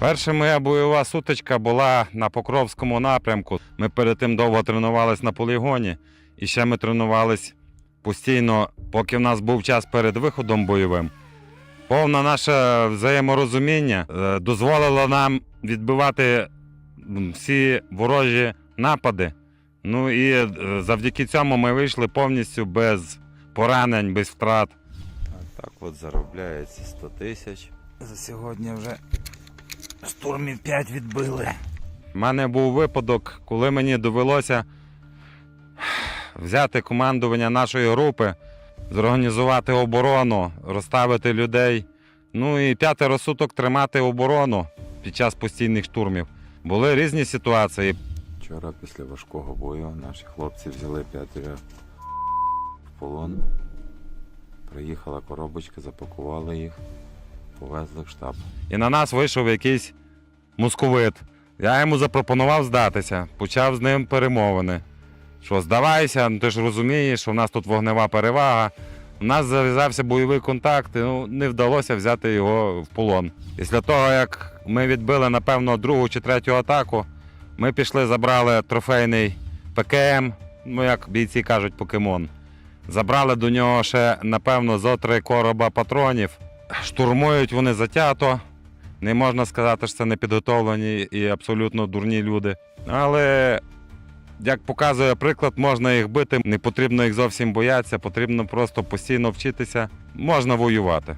Перша моя бойова сутичка була на Покровському напрямку. Ми перед тим довго тренувались на полігоні, і ще ми тренувались постійно, поки в нас був час перед виходом бойовим. Повне наше взаєморозуміння е, дозволило нам відбивати всі ворожі напади. Ну і е, завдяки цьому ми вийшли повністю без поранень, без втрат. А так от заробляється 100 тисяч. За сьогодні вже штурмів 5 відбили. У мене був випадок, коли мені довелося взяти командування нашої групи, зорганізувати оборону, розставити людей. Ну і п'ятеро суток тримати оборону під час постійних штурмів. Були різні ситуації. Вчора після важкого бою наші хлопці взяли п'ятеро в полон. Приїхала коробочка, запакували їх, повезли в штаб. І на нас вийшов якийсь московит. Я йому запропонував здатися, почав з ним перемовини. Що здавайся, ну ти ж розумієш, що в нас тут вогнева перевага. У нас зав'язався бойовий контакт, і, ну, не вдалося взяти його в полон. Після того, як ми відбили, напевно, другу чи третю атаку, ми пішли, забрали трофейний ПКМ, ну як бійці кажуть, покемон. Забрали до нього ще, напевно, зо три короба патронів. Штурмують вони затято. Не можна сказати, що це непідготовлені і абсолютно дурні люди. Але, як показує приклад, можна їх бити, не потрібно їх зовсім боятися, потрібно просто постійно вчитися, можна воювати.